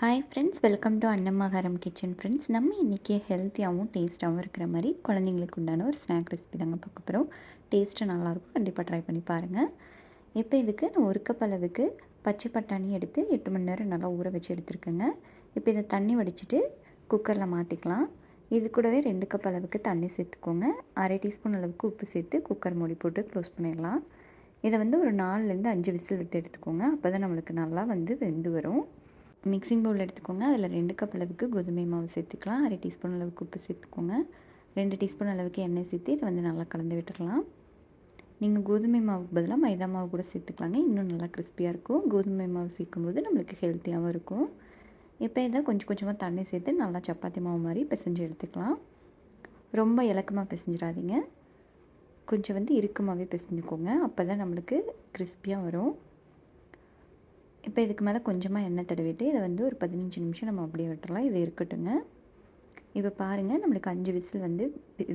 Hi friends welcome to அன்னமகாரம் kitchen friends நம்ம இன்றைக்கி ஹெல்த்தியாகவும் டேஸ்ட்டாகவும் இருக்கிற மாதிரி குழந்தைங்களுக்கு உண்டான ஒரு ஸ்நாக் ரெசிபி தாங்க பார்க்க போகிறோம் டேஸ்ட்டு நல்லாயிருக்கும் கண்டிப்பாக ட்ரை பண்ணி பாருங்கள் இப்போ இதுக்கு நான் ஒரு கப் அளவுக்கு பச்சை பட்டாணி எடுத்து எட்டு மணி நேரம் நல்லா ஊற வச்சு எடுத்துருக்கேங்க. இப்போ இதை தண்ணி வடிச்சிட்டு குக்கரில் மாற்றிக்கலாம் இது கூடவே ரெண்டு கப் அளவுக்கு தண்ணி சேர்த்துக்கோங்க. அரை டீஸ்பூன் அளவுக்கு உப்பு சேர்த்து குக்கர் மூடி போட்டு க்ளோஸ் பண்ணிடலாம். இதை வந்து ஒரு நாலுலேருந்து அஞ்சு விசில் விட்டு எடுத்துக்கோங்க. அப்போ தான் நம்மளுக்கு நல்லா வந்து வெந்து வரும். மிக்சிங் பவுல் எடுத்துக்கோங்க. அதில் ரெண்டு கப் அளவுக்கு கோதுமை மாவு சேர்த்துக்கலாம். அரை டீஸ்பூன் அளவுக்கு உப்பு சேர்த்துக்கோங்க. ரெண்டு டீஸ்பூன் அளவுக்கு எண்ணெய் சேர்த்து இதை வந்து நல்லா கலந்து விட்டுடலாம். நீங்கள் கோதுமை மாவுக்கு பதிலாக மைதா மாவு கூட சேர்த்துக்கலாங்க. இன்னும் நல்லா கிறிஸ்பியாக இருக்கும். கோதுமை மாவு சேர்க்கும்போது நம்மளுக்கு ஹெல்த்தியாகவும் இருக்கும். இப்போ இதை கொஞ்சம் கொஞ்சமாக தண்ணி சேர்த்து நல்லா சப்பாத்தி மாவு மாதிரி பிசைஞ்சு எடுத்துக்கலாம். ரொம்ப இலக்கமாக பிசைஞ்சிடாதீங்க. கொஞ்சம் வந்து இறுக்கமாகவே பிசைஞ்சுக்கோங்க. அப்போ தான் நம்மளுக்கு கிறிஸ்பியாக வரும். இப்போ இதுக்கு மேலே கொஞ்சமாக எண்ணெய் தடவிட்டு இதை வந்து ஒரு பதினஞ்சு நிமிஷம் நம்ம அப்படியே விட்டுறலாம். இது இருக்கட்டுங்க. இப்போ பாருங்கள் நம்மளுக்கு அஞ்சு விசில் வந்து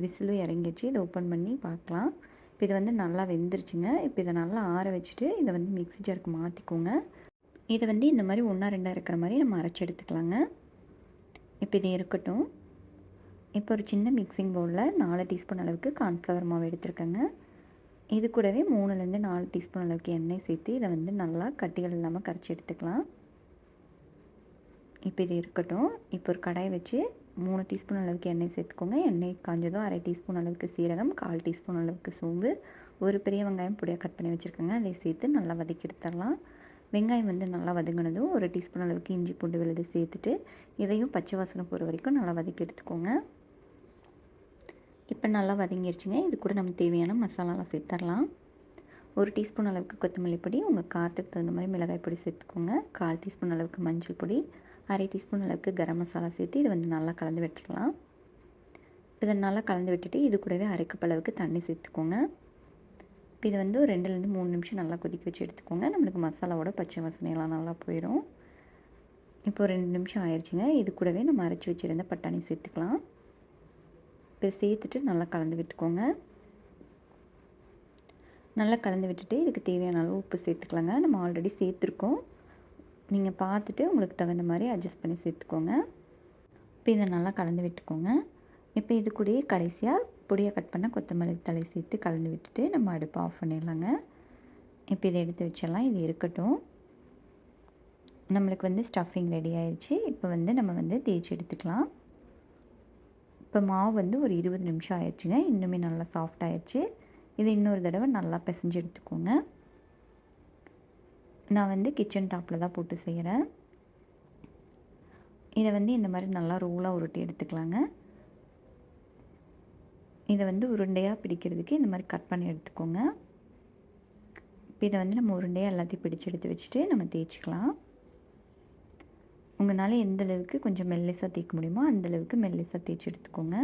விசிலும் இறங்கிடுச்சு. இதை ஓப்பன் பண்ணி பார்க்கலாம். இப்போ இது வந்து நல்லா வெந்துருச்சுங்க. இப்போ இதை நல்லா ஆற வச்சுட்டு இதை வந்து மிக்ஸி ஜாருக்கு மாற்றிக்கோங்க இதை வந்து இந்த மாதிரி ஒன்றா ரெண்டாக இருக்கிற மாதிரி நம்ம அரைச்சி எடுத்துக்கலாங்க. இப்போ இது இருக்கட்டும். இப்போ ஒரு சின்ன மிக்சிங் பவுலில் நாலு டீஸ்பூன் அளவுக்கு கார்ன்ஃப்ளவர் மாவு எடுத்துருக்கேங்க. இது கூடவே மூணுலேருந்து நாலு டீஸ்பூன் அளவுக்கு எண்ணெய் சேர்த்து இதை வந்து நல்லா கட்டிகள் இல்லாமல் கரைச்சி எடுத்துக்கலாம். இப்போ இது இருக்கட்டும். இப்போ ஒரு கடாயை வச்சு மூணு டீஸ்பூன் அளவுக்கு எண்ணெய் சேர்த்துக்கோங்க. எண்ணெய் காஞ்சதும் அரை டீஸ்பூன் அளவுக்கு சீரகம் கால் டீஸ்பூன் அளவுக்கு சோம்பு ஒரு பெரிய வெங்காயம் பொடியாக கட் பண்ணி வச்சுருக்கோங்க. அதை சேர்த்து நல்லா வதக்கி எடுத்துடலாம். வெங்காயம் வந்து நல்லா வதங்கினதும் ஒரு டீஸ்பூன் அளவுக்கு இஞ்சி பூண்டு விழுது சேர்த்துட்டு இதையும் பச்சை வாசனை போகிற வரைக்கும் நல்லா வதக்கி எடுத்துக்கோங்க. இப்போ நல்லா வதங்கிருச்சுங்க. இது கூட நம்ம தேவையான மசாலாலாம் சேர்த்துடலாம் ஒரு டீஸ்பூன் அளவுக்கு கொத்தமல்லி பொடி உங்கள் காரத்துக்கு தகுந்த மாதிரி மிளகாய் பொடி சேர்த்துக்கோங்க. கால் டீஸ்பூன் அளவுக்கு மஞ்சள் பொடி அரை டீஸ்பூன் அளவுக்கு கரம் மசாலா சேர்த்து இது வந்து நல்லா கலந்து விட்டுடலாம் இதை நல்லா கலந்து விட்டுட்டு இது கூடவே அரைக்கப் அளவுக்கு தண்ணி சேர்த்துக்கோங்க. இப்போ இது வந்து ஒரு ரெண்டுலேருந்து மூணு நிமிஷம் நல்லா கொதிக்க வச்சு எடுத்துக்கோங்க. நம்மளுக்கு மசாலாவோட பச்சை வாசனையெல்லாம் நல்லா போயிடும் இப்போ ரெண்டு நிமிஷம் ஆயிடுச்சுங்க இது கூடவே நம்ம அரைச்சி வச்சுருந்த பட்டாணி சேர்த்துக்கலாம். இப்போ சேர்த்துட்டு நல்லா கலந்து விட்டுக்கோங்க. நல்லா கலந்து விட்டுட்டு இதுக்கு தேவையான அளவு உப்பு சேர்த்துக்கலாங்க. நம்ம ஆல்ரெடி சேர்த்துருக்கோம். நீங்கள் பார்த்துட்டு உங்களுக்கு தகுந்த மாதிரி அட்ஜஸ்ட் பண்ணி சேர்த்துக்கோங்க. இப்போ இதை நல்லா கலந்து விட்டுக்கோங்க. இப்போ இது கூடயே கடைசியாக பொடியாக கட் பண்ண கொத்தமல்லி தலை சேர்த்து கலந்து விட்டுட்டு நம்ம அடுப்பை ஆஃப் பண்ணிடலாங்க. இப்போ இதை எடுத்து வச்சிடலாம். இது இருக்கட்டும். நம்மளுக்கு வந்து ஸ்டஃபிங் ரெடி ஆயிடுச்சு இப்போ வந்து நம்ம வந்து தேய்ச்சி எடுத்துக்கலாம். இப்போ மாவு வந்து ஒரு இருபது நிமிஷம் ஆயிடுச்சுங்க. இன்னுமே நல்லா சாஃப்ட் ஆயிடுச்சு. இது இன்னொரு தடவை நல்லா பிசைஞ்சு எடுத்துக்கோங்க. நான் வந்து கிச்சன் டாப்பில் தான் போட்டு செய்கிறேன் இதை வந்து இந்த மாதிரி நல்லா ரோலாக உருட்டி எடுத்துக்கலாங்க. இதை வந்து உருண்டையாக பிடிக்கிறதுக்கு இந்த மாதிரி கட் பண்ணி எடுத்துக்கோங்க. இப்போ இதை வந்து நம்ம உருண்டையாக எல்லாத்தையும் பிடிச்சி எடுத்து வச்சுட்டு நம்ம தேய்ச்சிக்கலாம். உங்களால் எந்தளவுக்கு கொஞ்சம் மெல்லிசாக தேய்க்க முடியுமோ அந்தளவுக்கு மெல்லிசாக தேய்ச்சி எடுத்துக்கோங்க.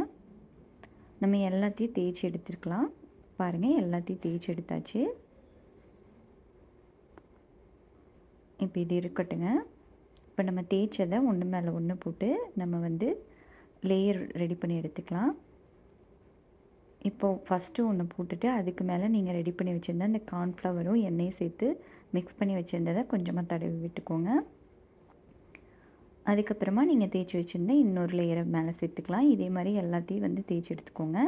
நம்ம எல்லாத்தையும் தேய்ச்சி எடுத்துருக்கலாம். பாருங்கள் எல்லாத்தையும் தேய்ச்சி எடுத்தாச்சு. இப்போ இது இருக்கட்டுங்க. இப்போ நம்ம தேய்ச்சதை ஒன்று மேலே ஒன்று போட்டு நம்ம வந்து லேயர் ரெடி பண்ணி எடுத்துக்கலாம். இப்போது ஃபஸ்ட்டு ஒன்று போட்டுட்டு அதுக்கு மேலே நீங்கள் ரெடி பண்ணி வச்சுருந்த அந்த கார்ன்ஃப்ளவரும் எண்ணெயும் சேர்த்து மிக்ஸ் பண்ணி வச்சுருந்ததை கொஞ்சமாக தடவி விட்டுக்கோங்க. அதுக்கப்புறமா நீங்கள் தேய்ச்சி வச்சுருந்தா இன்னொரு லேயரை மேலே சேர்த்துக்கலாம். இதே மாதிரி எல்லாத்தையும் வந்து தேய்ச்சி எடுத்துக்கோங்க.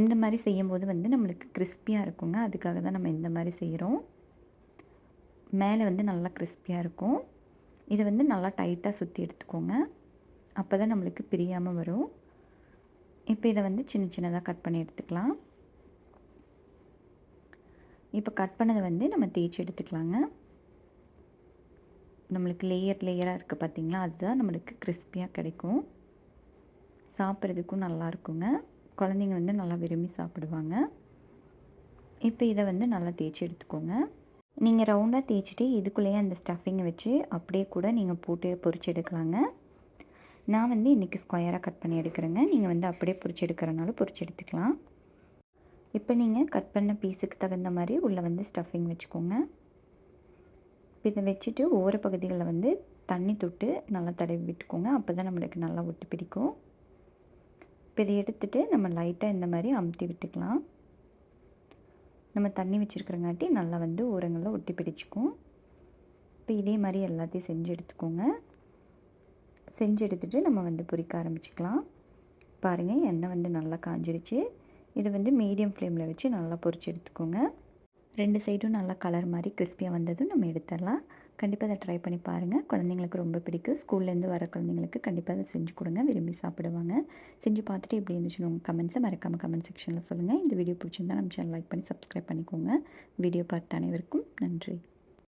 இந்த மாதிரி செய்யும்போது வந்து நம்மளுக்கு கிறிஸ்பியாக இருக்குங்க. அதுக்காக தான் நம்ம இந்த மாதிரி செய்கிறோம் மேலே வந்து நல்லா கிறிஸ்பியாக இருக்கும். இதை வந்து நல்லா டைட்டாக சுற்றி எடுத்துக்கோங்க. அப்போ தான் நம்மளுக்கு பிரியாமல் வரும். இப்போ இதை வந்து சின்ன சின்னதாக கட் பண்ணி எடுத்துக்கலாம். இப்போ கட் பண்ணதை வந்து நம்ம தேய்ச்சி எடுத்துக்கலாங்க. நம்மளுக்கு லேயர் லேயராக இருக்குது பார்த்திங்களா அதுதான் நம்மளுக்கு கிறிஸ்பியாக கிடைக்கும். சாப்பிட்றதுக்கும் நல்லா இருக்குங்க. குழந்தைங்க வந்து நல்லா விரும்பி சாப்பிடுவாங்க. இப்போ இதை வந்து நல்லா தேய்ச்சி எடுத்துக்கோங்க. நீங்கள் ரவுண்டாக தேய்ச்சிட்டு இதுக்குள்ளேயே அந்த ஸ்டஃபிங்கை வச்சு அப்படியே கூட நீங்கள் போட்டு பொறிச்சு எடுக்கலாங்க. நான் வந்து இன்றைக்கி ஸ்கொயராக கட் பண்ணி எடுக்கிறேங்க. நீங்கள் வந்து அப்படியே பொறிச்சு எடுக்கிறனால பொறிச்சு எடுத்துக்கலாம். இப்போ நீங்கள் கட் பண்ண பீஸுக்கு தகுந்த மாதிரி உள்ளே வந்து ஸ்டஃபிங் வச்சுக்கோங்க. இதை வச்சுட்டு ஒவ்வொரு பகுதிகளில் வந்து தண்ணி தொட்டு நல்லா தடவி விட்டுக்கோங்க. அப்போ தான் நம்மளுக்கு நல்லா ஒட்டு பிடிக்கும். இப்போ இதை எடுத்துகிட்டு நம்ம லைட்டாக இந்த மாதிரி அமுத்தி விட்டுக்கலாம். நம்ம தண்ணி வச்சுருக்கிறங்காட்டி நல்லா வந்து ஓரங்களில் ஒட்டி பிடிச்சிக்கும். இப்போ இதே மாதிரி எல்லாத்தையும் செஞ்சு எடுத்துக்கோங்க. செஞ்சு எடுத்துகிட்டு நம்ம வந்து பொரிக்க ஆரம்பிச்சுக்கலாம். பாருங்கள் எண்ணெய் வந்து நல்லா காஞ்சிருச்சு. இது வந்து மீடியம் ஃப்ளேமில் வச்சு நல்லா பொறிச்சு எடுத்துக்கோங்க. ரெண்டு சைடும் நல்லா கலர் மாதிரி கிறிஸ்பியாக வந்ததும் நம்ம எடுத்துடலாம். கண்டிப்பாக அதை ட்ரை பண்ணி பாருங்கள் குழந்தைங்களுக்கு ரொம்ப பிடிக்கும். ஸ்கூல்லேருந்து வர குழந்தைங்களுக்கு கண்டிப்பாக அதை செஞ்சு கொடுங்க. விரும்பி சாப்பிடுவாங்க. செஞ்சு பார்த்துட்டு எப்படி இருந்துச்சுன்னு உங்கள் கமெண்ட்ஸை மறக்காமல் கமெண்ட் செக்ஷனில் சொல்லுங்கள் இந்த வீடியோ பிடிச்சிருந்தா நம்ம சேனல் லைக் பண்ணி சப்ஸ்கிரைப் பண்ணிக்கோங்க. வீடியோ பார்த்த அனைவருக்கும் நன்றி.